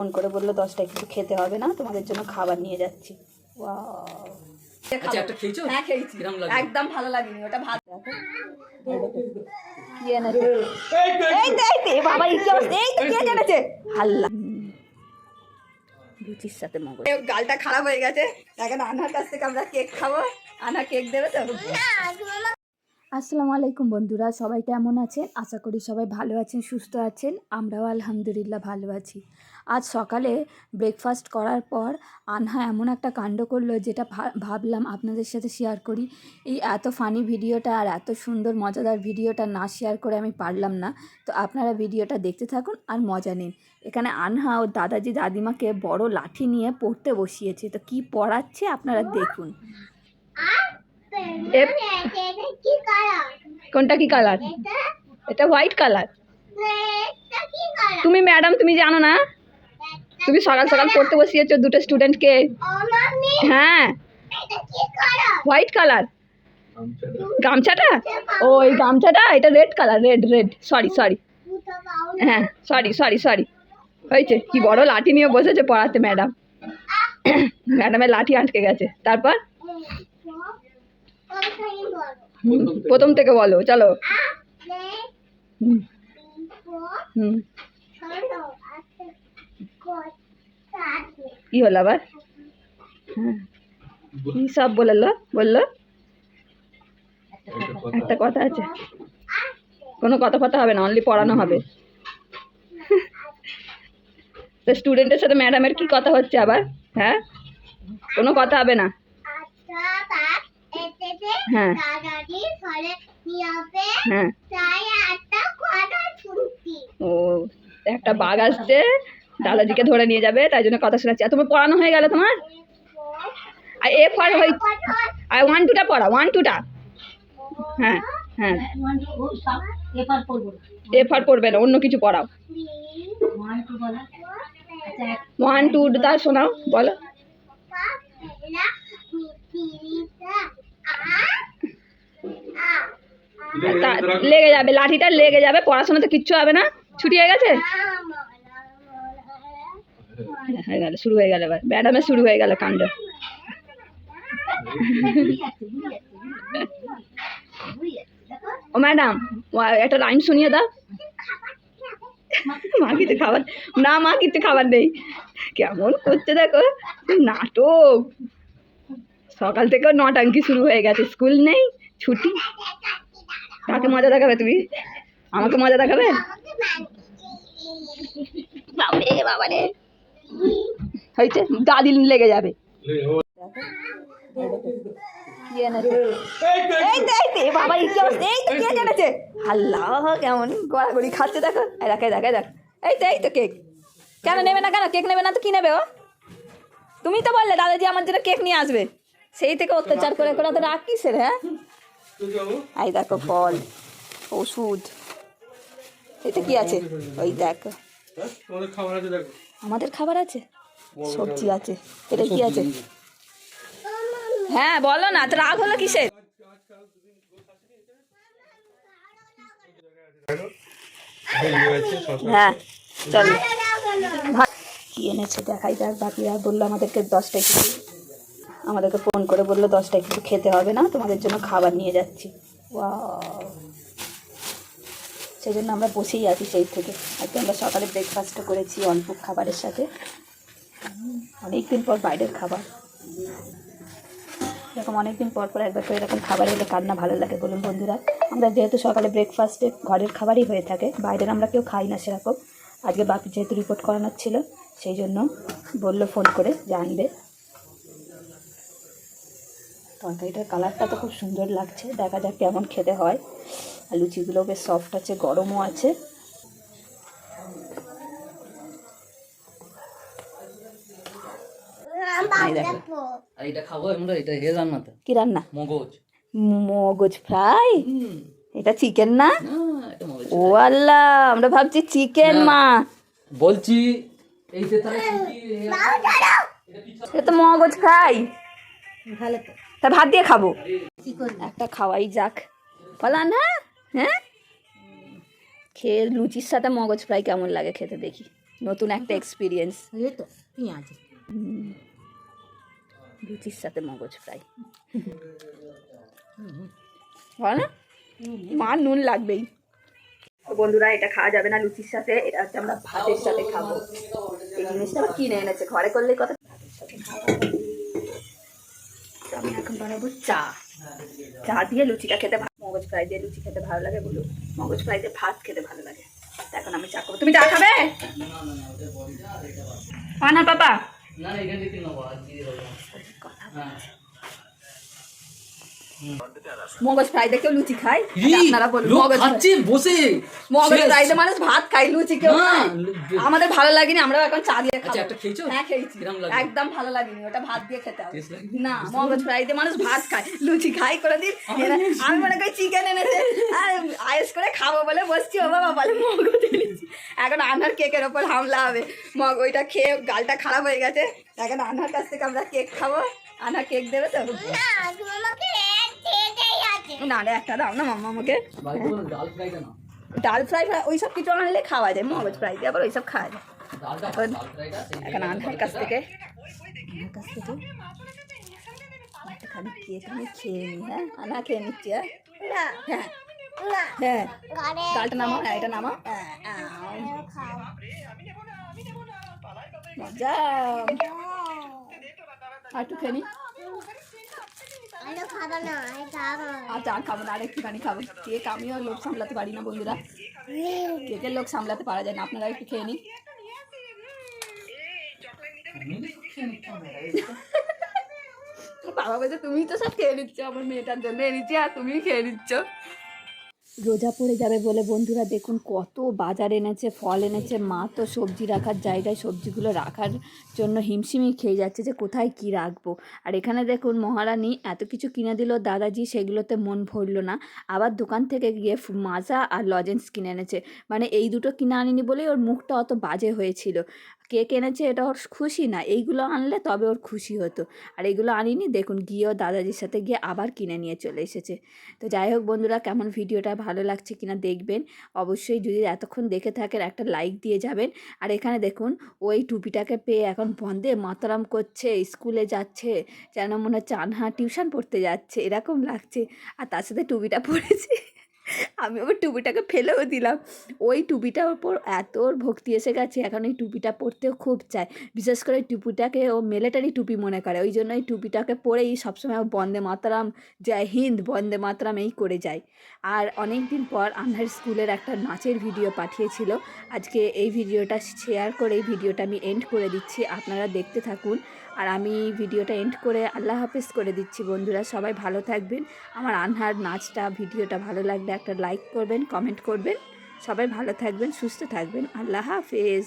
Phone করে বলল দশটায় কিছু খেতে হবে না তোমাদের জন্য খাবার নিয়ে যাচ্ছি! আচ্ছা একটা খেয়েছো? হ্যাঁ? একদম ভালো লাগেনি ওটা লুচির সাথে মগজ। গালটা খারাপ হয়ে গেছে। এখন আনার কাছ থেকে আমরা কেক খাব। আনা কেক দেবে তো? আসসালামু আলাইকুম বন্ধুরা, সবাই কেমন আছেন? আশা করি সবাই ভালো আছেন, সুস্থ আছেন। আমরাও আলহামদুলিল্লাহ ভালো আছি। আজ সকালে ব্রেকফাস্ট করার পর আনহা এমন একটা কাণ্ড করল যেটা ভাবলাম আপনাদের সাথে শেয়ার করি। এই এত ফানি ভিডিওটা আর এত সুন্দর, মজাদার ভিডিওটা না শেয়ার করে আমি পারলাম না। তো আপনারা ভিডিওটা দেখতে থাকুন আর মজা নিন। এখানে আনহা ও দাদাজি দাদিমাকে বড় লাঠি নিয়ে পড়তে বসিয়েছে। তো কি পড়াচ্ছে আপনারা দেখুন। কোনটা কি কালার এটা এটা হোয়াইট কালার এটা কি কালার তুমি ম্যাডাম তুমি জানো না? তুমি সকাল সকাল পড়তে বসিয়েছো দুটো স্টুডেন্টকে হ্যাঁ। এটা কি কালার হোয়াইট কালার গামছাটা। ও এই গামছাটা? এটা red colour red red sorry sorry হ্যাঁ সরি সরি সরি হয়েছে। কি বড় লাঠি নিয়ে বসেছে পড়াতে ম্যাডাম ম্যাডামের লাঠি আটকে গেছে। তারপর? প্রথম থেকে। বলো চলো। কি হলো আবার? হ্যাঁ। কি সব বলল? বলল? একটা কথা আছে। কোনো কথা কথা হবে না অনলি পড়ানো হবে। তো স্টুডেন্টের সাথে ম্যাডামের কি কথা হচ্ছে আবার? হ্যাঁ? কোনো কথা হবে না। হ্যাঁ। দাদাজি হ্যাঁ। তাই একটা কথা শুনতি ও একটা বাঘ আসছে। দাদাজিকে ধরে নিয়ে যাবে তাই জন্য কথা শোনাচ্ছি। আর তোমার পড়ানো হয়ে গেল তোমার? আর এ ফর হই আর ওয়ান টুটা পড়া ওয়ান টুটা হ্যাঁ হ্যাঁ। এ ফর পড়বে। না অন্য কিছু পড়াও। ওয়ান টু তা শোনাও বলো তা লেগে যাবে লাঠিটা লেগে যাবে পড়াশোনা তো কিচ্ছু হবে না। ছুটি হয়ে গেছে? হ্যাঁ, গেল শুরু হয়ে গেল এবার। ম্যাডামের শুরু হয়ে গেল কাণ্ড। ও ম্যাডাম একটা লাইন শুনিয়ে দাও। মা কিছু খাবার না মা কিছু খাবার নেই। কেমন করছে দেখো নাটক। সকাল থেকে নটাঙ্কি শুরু হয়ে গেছে স্কুল নেই ছুটি। কাকে মজা দেখাবে তুমি? আমাকে মজা দেখাবে? বাবারে হয়েছে দাদি লেগে যাবে। কেমন খাচ্ছে, দেখো। দেখ এই তো কেক। কেন নেবে না, কেন? কেক নেবে না কি নেবে, ও? তুমি তো বললে, দাদাজি আমার জন্য কেক নিয়ে আসবে। সেই থেকে অত্যাচার করে করে তো কিসের হ্যাঁ? এই দেখো ফল, ওষুধ। এটা কি আছে? ওই দেখো। আমাদের খাবার আছে? সবজি আছে। এটা কি আছে? হ্যাঁ বলো না, তো রাগ হলো কিসের? হ্যাঁ চলো। কি এনেছে? দেখাই যাক, বাকিরা বলল আমাদেরকে দশটায় কিছু আমাদেরকে ফোন করে বলল দশটায় কিছু খেতে হবে না, তোমাদের জন্য খাবার নিয়ে যাচ্ছি! সেই জন্য আমরা বসেই আছি সেই থেকে। আজকে আমরা সকালে ব্রেকফাস্টও করেছি অল্প খাবারের সাথে। অনেক দিন পর বাইরের খাবার। এরকম অনেক দিন পর পর একবার করে এরকম খাবার এলে কার না ভালো লাগে বলুন বন্ধুরা। আমরা যেহেতু সকালে ব্রেকফাস্টে ঘরের খাবারই হয়ে থাকে, বাইরের আমরা কেউ খাই না সেরকম। আজকে বাপি যেহেতু রিপোর্ট করানোর ছিল, সেই জন্য বলল ফোন করে জানবে তরকারিটার কালারটা তো খুব সুন্দর লাগছে। দেখা যাক কেমন খেতে হয়। আর লুচিগুলো বেশ সফট আছে গরমও আছে। এই দেখো আর এটা খাব আমরা এটা হে রান্না তো কি রান্না? মগজ। মগজ ফ্রাই? এটা চিকেন না? না ও আল্লাহ আমরা ভাবছি চিকেন মা। বলছি এই যে এটা তো মগজ ফ্রাই। তা। ভাত দিয়ে খাব। একটা খাওয়াই যাক। বলা না হ্যাঁ? খেয়ে লুচির সাথে মগজ ফ্রাই কেমন লাগে খেতে দেখি। নতুন একটা এক্সপিরিয়েন্স তো লুচির সাথে মগজ ফ্রাই। হয় না? মা নুন লাগবেই। বন্ধুরা এটা খাওয়া যাবে না লুচির সাথে এটা হচ্ছে আমরা ভাতের সাথে খাব। এই জিনিসটা কিনে এনেছে ঘরে করলে কথা ভাতের সাথে খাওয়া হবে। তো আমি এখন বানাবো চা। চা দিয়ে লুচিটা খেতে ভালো মগজ ফ্রাই দিয়ে লুচি খেতে ভালো লাগে বলুন মগজ ফ্রাই দিয়ে ভাত খেতে ভালো লাগে। এখন আমি চা করব তুমি চা খাবে? না পাপা দেবো? কথা মগজ ফ্রাই দেখেও লুচি খায় আপনারা বলুন মগজ খাচ্ছে বসে। মগজ শেষ। ফ্রাইতে মানুষ ভাত খায় লুচি কেউ খায়। আমাদের ভালো লাগেনি আমরা এখন চা দিয়ে খাব। আচ্ছা, একটা খেয়েছো? হ্যাঁ খেয়েছি? একদম ভালো লাগেনি ওটা ভাত দিয়ে খেতে হবে। না মগজ ফ্রাইতে মানুষ ভাত খায় লুচি খাই করে দিন আমি মনে করি চিকেন এনেছে। আর আয়েস করে খাব বলে বসছি ও বাবা বলে মগজ এনেছি। এখন আনার কেকের ওপর হামলা হবে। মগ ওইটা খেয়ে গালটা খারাপ হয়ে গেছে। এখন আনার কাছ থেকে আমরা কেক খাব। আনা কেক দেবে তো? না না রে একটা দাও না মাম্মা আমাকে। ডাল ফ্রাই ওই সব কিছু আনলে খাওয়া যায় মগজ ফ্রাই দিয়ে আবার ওই সব খাওয়া যায়। ডালটা এখন- ডাল ফ্রাইটা সেই এখন আনহার কাছ থেকে কাছ থেকে একটুখানি কেক আমি খেয়ে নিই হ্যাঁ? আনা খেয়ে নিচ্ছি হ্যাঁ? হ্যাঁ হ্যাঁ। ডালটা নামাও হ্যাঁ এটা নামাও। খাও মজা। আর একটু খেয়ে আমি খাব না আমি খাব না। আচ্ছা আর খাব না আর একটুখানি খাব। কেক আমিও লোক সামলাতে পারি না বন্ধুরা। কেকের লোক সামলাতে পারা যায় না আপনারা একটু খেয়ে নিন। বাবা বলছে তুমি তো সব খেয়ে নিচ্ছ আমার মেয়েটার জন্য এনেছি আর তুমি খেয়ে নিচ্ছ। রোজা পড়ে যাবে বলে বন্ধুরা দেখুন কত বাজার এনেছে, ফল এনেছে। মা তো সবজি রাখার জায়গায় সবজিগুলো রাখার জন্য হিমশিমি খেয়ে যাচ্ছে যে কোথায় কি রাখব। আর এখানে দেখুন মহারানী এত কিছু কিনে দিল দাদাজি, সেগুলোতে মন ভরল না। আবার দোকান থেকে গিয়ে মাজা আর লজেন্স কিনে এনেছে। মানে এই দুটো কিনে আনিনি বলেই ওর মুখটা অত বাজে হয়েছিল। কেক এনেছে এটা ওর খুশি না, এইগুলো আনলে তবে ওর খুশি হতো। আর এগুলো আনিনি, দেখুন গিয়ে গিয়েও দাদাজির সাথে গিয়ে আবার কিনে নিয়ে চলে এসেছে। তো যাই হোক বন্ধুরা, কেমন ভিডিওটা, ভালো লাগছে কিনা দেখবেন। অবশ্যই যদি এতক্ষণ দেখে থাকেন, একটা লাইক দিয়ে যাবেন। আর এখানে দেখুন ওই টুপিটাকে পেয়ে এখন বন্ধে মাতারাম করছে স্কুলে যাচ্ছে, যেন মনে হচ্ছে আনহা টিউশন পড়তে যাচ্ছে, এরকম লাগছে। আর তার সাথে টুপিটা পরেছে। আমি ওর টুপিটাকে ফেলেও দিলাম। ওই টুপিটার ওপর এত ওর ভক্তি এসে গেছে, এখন এই টুপিটা পরতেও খুব চায়। বিশেষ করে ওই টুপিটাকে ও মিলিটারি টুপি মনে করে, ওই জন্য এই টুপিটাকে পরেই সবসময় বন্দে মাতারাম, জয় হিন্দ, বন্দে মাতরম এই করে যায়। আর অনেক দিন পর আন্ধার স্কুলের একটা নাচের ভিডিও পাঠিয়েছিল। আজকে এই ভিডিওটা শেয়ার করে এই ভিডিওটা আমি এন্ড করে দিচ্ছি। আপনারা দেখতে থাকুন। আর আমি ভিডিওটা এন্ড করে আল্লাহ হাফেজ করে দিচ্ছি বন্ধুরা। সবাই ভালো থাকবেন। আমার আনহার নাচটা, ভিডিওটা ভালো লাগলে একটা লাইক করবেন কমেন্ট করবেন। সবাই ভালো থাকবেন, সুস্থ থাকবেন। আল্লাহ হাফেজ।